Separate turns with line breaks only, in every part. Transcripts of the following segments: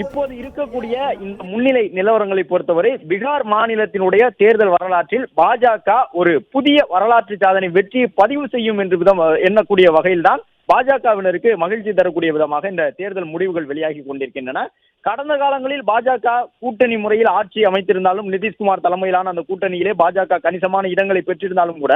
இப்போது இருக்கக்கூடிய இந்த முன்னிலை நிலவரங்களை பொறுத்தவரை பீகார் மாநிலத்தினுடைய தேர்தல் வரலாற்றில் பாஜக ஒரு புதிய வரலாற்று சாதனை வெற்றியை பதிவு செய்யும் என்று விதம் எண்ணக்கூடிய வகையில்தான் பாஜகவினருக்கு மகிழ்ச்சி தரக்கூடிய விதமாக இந்த தேர்தல் முடிவுகள் வெளியாகி கொண்டிருக்கின்றன. கடந்த காலங்களில் பாஜக கூட்டணி முறையில் ஆட்சி அமைத்திருந்தாலும் நிதிஷ்குமார் தலைமையிலான அந்த கூட்டணியிலே பாஜக கணிசமான இடங்களை பெற்றிருந்தாலும் கூட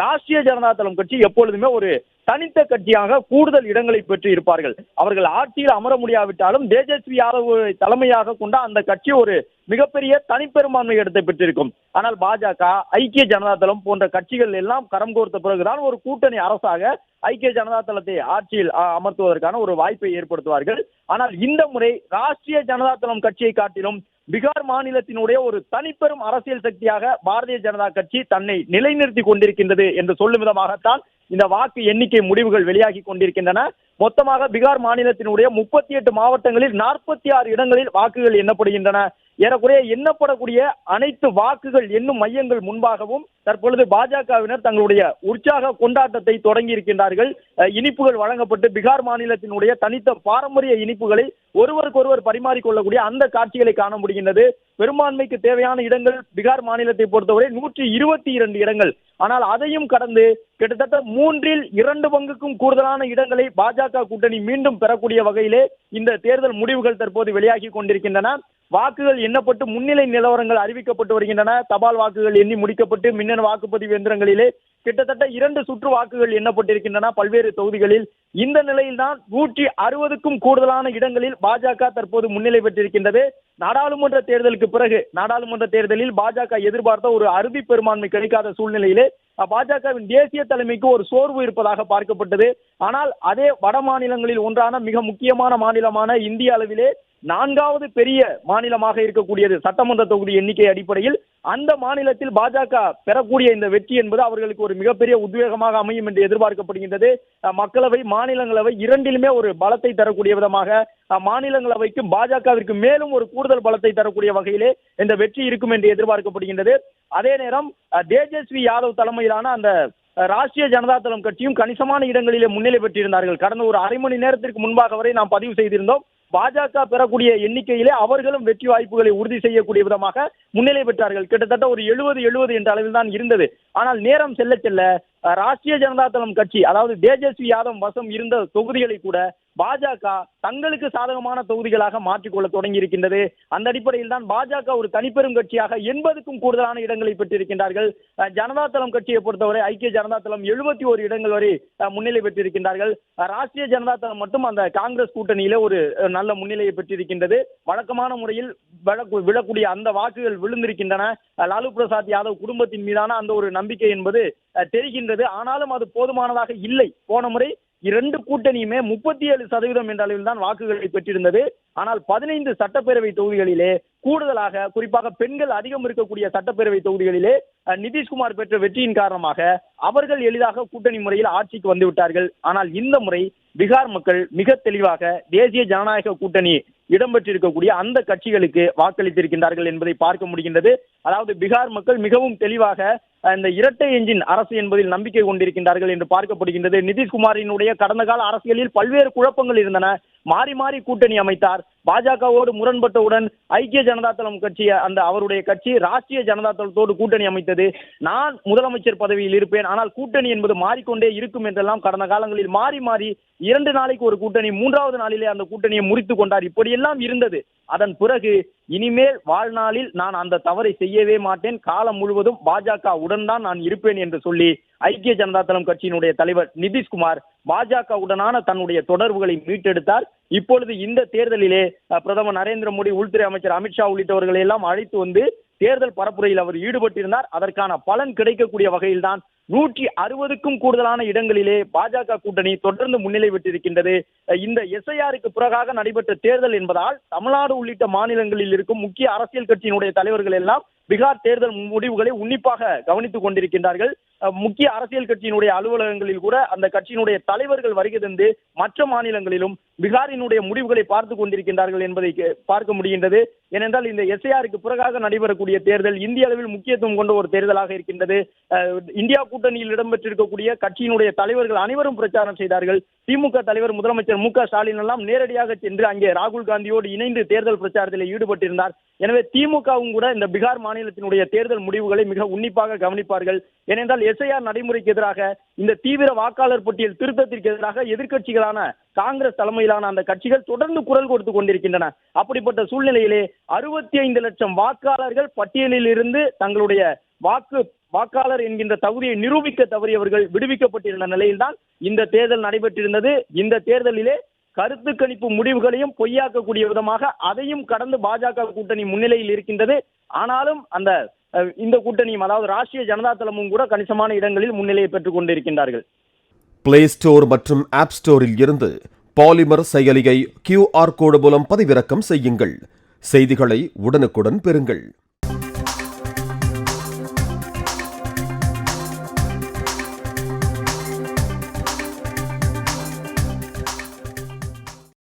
ராஷ்டிரிய ஜனதா தளம் கட்சி எப்பொழுதுமே ஒரு தனித்த கட்சியாக கூடுதல் இடங்களை பெற்று இருப்பார்கள். அவர்கள் ஆட்சியில் அமர முடியாவிட்டாலும் தேஜஸ்வி யாதவ் தலைமையாக கொண்ட அந்த கட்சி ஒரு மிகப்பெரிய தனிப்பெரும்பான்மை இடத்தை பெற்றிருக்கும். ஆனால் பாஜக ஐக்கிய ஜனதா தளம் போன்ற கட்சிகள் எல்லாம் கரம் கோர்த்த பிறகுதான் ஒரு கூட்டணி அரசாக ஐக்கிய ஜனதா தளத்தை ஆட்சியில் அமர்த்துவதற்கான ஒரு வாய்ப்பை ஏற்படுத்துவார்கள். ஆனால் இந்த முறை ராஷ்டிரிய ஜனதா தளம் கட்சியை காட்டிலும் பீகார் மாநிலத்தினுடைய ஒரு தனிப்பெரும் அரசியல் சக்தியாக பாரதிய ஜனதா கட்சி தன்னை நிலைநிறுத்தி கொண்டிருக்கின்றது என்று சொல்லும் விதமாகத்தான் இந்த வாக்கு எண்ணிக்கை முடிவுகள் வெளியாகி கொண்டிருக்கின்றன. மொத்தமாக பீகார் மாநிலத்தினுடைய முப்பத்தி எட்டு மாவட்டங்களில் நாற்பத்தி ஆறு இடங்களில் வாக்குகள் எண்ணப்படுகின்றன. ஏறக்குறைய எண்ணப்படக்கூடிய அனைத்து வாக்குகள் எண்ணும் மையங்கள் முன்பாகவும் தற்பொழுது பாஜகவினர் தங்களுடைய உற்சாக கொண்டாட்டத்தை தொடங்கி இருக்கின்றார்கள். அஹ், இனிப்புகள் வழங்கப்பட்டு பீகார் மாநிலத்தினுடைய தனித்த பாரம்பரிய இனிப்புகளை ஒருவருக்கொருவர் பரிமாறிக்கொள்ளக்கூடிய அந்த காட்சிகளை காண முடிகின்றது. பெரும்பான்மைக்கு தேவையான இடங்கள் பீகார் மாநிலத்தை பொறுத்தவரை நூற்றி இருபத்தி இரண்டு இடங்கள். ஆனால் அதையும் கடந்து கிட்டத்தட்ட மூன்றில் இரண்டு பங்குக்கும் கூடுதலான இடங்களை பாஜக கூட்டணி மீண்டும் பெறக்கூடிய வகையிலே இந்த தேர்தல் முடிவுகள் தற்போது வெளியாகி கொண்டிருக்கின்றன. வாக்குகள் எண்ணப்பட்டு முன்னிலை நிலவரங்கள் அறிவிக்கப்பட்டு வருகின்றன. தபால் வாக்குகள் எண்ணி முடிக்கப்பட்டு மின்னணு வாக்குப்பதிவு எந்திரங்களிலே கிட்டத்தட்ட இரண்டு சுற்று வாக்குகள் எண்ணப்பட்டிருக்கின்றன பல்வேறு தொகுதிகளில். இந்த நிலையில்தான் நூற்றி அறுபதுக்கும் கூடுதலான இடங்களில் பாஜக தற்போது முன்னிலை பெற்றிருக்கின்றது. நாடாளுமன்ற தேர்தலுக்கு பிறகு நாடாளுமன்ற தேர்தலில் பாஜக எதிர்பார்த்த ஒரு அறுதி பெரும்பான்மை கிடைக்காத சூழ்நிலையிலே பாஜகவின் தேசிய தலைமைக்கு ஒரு சோர்வு இருப்பதாக பார்க்கப்பட்டது. ஆனால் அதே வட மாநிலங்களில் ஒன்றான மிக முக்கியமான மாநிலமான இந்திய அளவிலே நான்காவது பெரிய மாநிலமாக இருக்கக்கூடியது சட்டமன்ற தொகுதி எண்ணிக்கை அடிப்படையில் அந்த மாநிலத்தில் பாஜக பெறக்கூடிய இந்த வெற்றி என்பது அவர்களுக்கு ஒரு மிகப்பெரிய உத்வேகமாக அமையும் என்று எதிர்பார்க்கப்படுகின்றது. மக்களவை மாநிலங்களவை இரண்டிலுமே ஒரு பலத்தை தரக்கூடிய விதமாக மாநிலங்களவைக்கும் பாஜகவிற்கு மேலும் ஒரு கூடுதல் பலத்தை தரக்கூடிய வகையிலே இந்த வெற்றி இருக்கும் என்று எதிர்பார்க்கப்படுகின்றது. அதே நேரம் தேஜஸ்வி யாதவ் தலைமையிலான அந்த ராஷ்டிரிய ஜனதா தளம் கட்சியும் கணிசமான இடங்களிலே முன்னிலை பெற்றிருந்தார்கள். கடந்த ஒரு அரை மணி நேரத்திற்கு முன்பாக வரை நாம் பதிவு செய்திருந்தோம். பாஜக பெறக்கூடிய எண்ணிக்கையிலே அவர்களும் வெற்றி வாய்ப்புகளை உறுதி செய்யக்கூடிய விதமாக முன்னிலை பெற்றார்கள். கிட்டத்தட்ட ஒரு எழுபது எழுபது என்ற அளவில் தான் இருந்தது. ஆனால் நேரம் செல்ல செல்ல ராஷ்டிரிய ஜனதா தளம் கட்சி அதாவது தேஜஸ்வி யாதவ் வசம் இருந்த தொகுதிகளை கூட பாஜக தங்களுக்கு சாதகமான தொகுதிகளாக மாற்றிக்கொள்ள தொடங்கி இருக்கின்றது அந்த அடிப்படையில் தான் பாஜக ஒரு தனிப்பெரும் கட்சியாக எண்பதுக்கும் கூடுதலான இடங்களை பெற்றிருக்கின்றார்கள். ஜனதா தளம் கட்சியை பொறுத்தவரை ஐக்கிய ஜனதா தளம் எழுபத்தி ஒரு இடங்கள் வரை முன்னிலை பெற்றிருக்கின்றார்கள். ராஷ்டிரிய ஜனதா தளம் மட்டும் அந்த காங்கிரஸ் கூட்டணியில ஒரு நல்ல முன்னிலையை பெற்றிருக்கின்றது. வழக்கமான முறையில் விழக்கூடிய அந்த வாக்குகள் விழுந்திருக்கின்றன. லாலு பிரசாத் யாதவ் குடும்பத்தின் மீதான அந்த ஒரு நம்பிக்கை என்பது தெரிகின்றது. ஆனாலும் அது போதுமானதாக இல்லை. போன முறை இரண்டு கூட்டணியுமே முப்பத்தி ஏழு சதவீதம் என்ற அளவில் தான் வாக்குகளை பெற்றிருந்தது. ஆனால் பதினைந்து சட்டப்பேரவை தொகுதிகளிலே கூடுதலாக குறிப்பாக பெண்கள் அதிகம் இருக்கக்கூடிய சட்டப்பேரவை தொகுதிகளிலே நிதிஷ்குமார் பெற்ற வெற்றியின் காரணமாக அவர்கள் எளிதாக கூட்டணி முறையில் ஆட்சிக்கு வந்துவிட்டார்கள் ஆனால் இந்த முறை பீகார் மக்கள் மிக தெளிவாக தேசிய ஜனநாயக கூட்டணி இடம்பெற்றிருக்கக்கூடிய அந்த கட்சிகளுக்கு வாக்களித்திருக்கின்றார்கள் என்பதை பார்க்க முடிகின்றது. அதாவது பீகார் மக்கள் மிகவும் தெளிவாக இந்த இரட்டை என்ஜின் அரசு என்பதில் நம்பிக்கை கொண்டிருக்கின்றார்கள் என்று பார்க்கப்படுகின்றது. நிதிஷ்குமாரினுடைய கடந்த கால அரசியலில் பல்வேறு குழப்பங்கள் இருந்தன. மாறி மாறி கூட்டணி அமைத்தார். பாஜகவோடு முரண்பட்டவுடன் ஐக்கிய ஜனதா தளம் கட்சி அந்த அவருடைய கட்சி ராஷ்டிரிய ஜனதா தளத்தோடு கூட்டணி அமைத்தது. நான் முதலமைச்சர் பதவியில் இருப்பேன். ஆனால் கூட்டணி என்பது மாறிக்கொண்டே இருக்கும் என்றெல்லாம் கடந்த காலங்களில் மாறி மாறி இரண்டு நாளைக்கு ஒரு கூட்டணி மூன்றாவது நாளிலே அந்த கூட்டணியை முறித்து கொண்டார். இப்படியெல்லாம் இருந்தது. அதன் பிறகு இனிமேல் வாழ்நாளில் நான் அந்த தவறை செய்யவே மாட்டேன். காலம் முழுவதும் பாஜக உடன் தான் நான் இருப்பேன் என்று சொல்லி ஐக்கிய ஜனதா தளம் கட்சியினுடைய தலைவர் நிதிஷ்குமார் பாஜகவுடனான தன்னுடைய தொடர்புகளை மீட்டெடுத்தார். இப்பொழுது இந்த தேர்தலிலே பிரதமர் நரேந்திர மோடி உள்துறை அமைச்சர் அமித்ஷா உள்ளிட்டவர்களை எல்லாம் அழைத்து வந்து தேர்தல் பரப்புரையில் அவர் ஈடுபட்டிருந்தார். அதற்கான பலன் கிடைக்கக்கூடிய வகையில்தான் நூற்றி அறுபதுக்கும் கூடுதலான இடங்களிலே பாஜக கூட்டணி தொடர்ந்து முன்னிலை பெற்றிருக்கின்றது. இந்த எஸ்ஐஆருக்கு பிறகாக நடைபெற்ற தேர்தல் என்பதால் தமிழ்நாடு உள்ளிட்ட மாநிலங்களில் இருக்கும் முக்கிய அரசியல் கட்சியினுடைய தலைவர்கள் எல்லாம் பீகார் தேர்தல் முடிவுகளை உன்னிப்பாக கவனித்துக் கொண்டிருக்கின்றார்கள். முக்கிய அரசியல் கட்சியினுடைய அலுவலகங்களில் கூட அந்த கட்சியினுடைய தலைவர்கள் வருகை தந்து மற்ற மாநிலங்களிலும் பீகாரினுடைய முடிவுகளை பார்த்து கொண்டிருக்கின்றார்கள் என்பதை பார்க்க முடிகின்றது. ஏனென்றால் இந்த எஸ்ஐஆருக்கு பிறகாக நடைபெறக்கூடிய தேர்தல் இந்திய அளவில் முக்கியத்துவம் கொண்ட ஒரு தேர்தலாக இருக்கின்றது. அஹ் இந்தியா கூட்டணியில் இடம்பெற்றிருக்கக்கூடிய கட்சியினுடைய தலைவர்கள் அனைவரும் பிரச்சாரம் செய்தார்கள். திமுக தலைவர் முதலமைச்சர் மு க ஸ்டாலின் எல்லாம் நேரடியாக சென்று அங்கே ராகுல் காந்தியோடு இணைந்து தேர்தல் பிரச்சாரத்தில் ஈடுபட்டிருந்தார். எனவே திமுகவும் கூட இந்த பீகார் மாநிலத்தினுடைய தேர்தல் முடிவுகளை மிக உன்னிப்பாக கவனிப்பார்கள். ஏனென்றால் எஸ்ஐஆர் நடைமுறைக்கு எதிராக இந்த தீவிர வாக்காளர் பட்டியல் திருத்தத்திற்கு எதிராக எதிர்க்கட்சிகளான காங்கிரஸ் தலைமையிலான அந்த கட்சிகள் தொடர்ந்து குரல் கொடுத்து கொண்டிருக்கின்றன. அப்படிப்பட்ட சூழ்நிலையிலே அறுபத்தி ஐந்து லட்சம் வாக்காளர்கள் பட்டியலில் இருந்து தங்களுடைய வாக்கு வாக்காளர் என்கின்ற தகுதியை நிரூபிக்க தவறியவர்கள் விடுவிக்கப்பட்டிருந்த நிலையில்தான் இந்த தேர்தல் நடைபெற்றிருந்தது. இந்த தேர்தலிலே கருத்து கணிப்பு முடிவுகளையும் பொய்யாக்கக்கூடிய விதமாக அதையும் கடந்து பாஜக கூட்டணி முன்னிலையில் இருக்கின்றது. ஆனாலும் அந்த இந்த கூட்டணியும் அதாவது ராஷ்டிரிய ஜனதா தளமும் கூட கணிசமான இடங்களில் முன்னிலையை பெற்றுக் கொண்டிருக்கின்றார்கள்.
பிளே ஸ்டோர் மற்றும் ஆப் ஸ்டோரில் இருந்து பாலிமர் செயலியை கியூஆர் கோடு மூலம் பதிவிறக்கம் செய்யுங்கள். செய்திகளை உடனுக்குடன் பெறுங்கள்.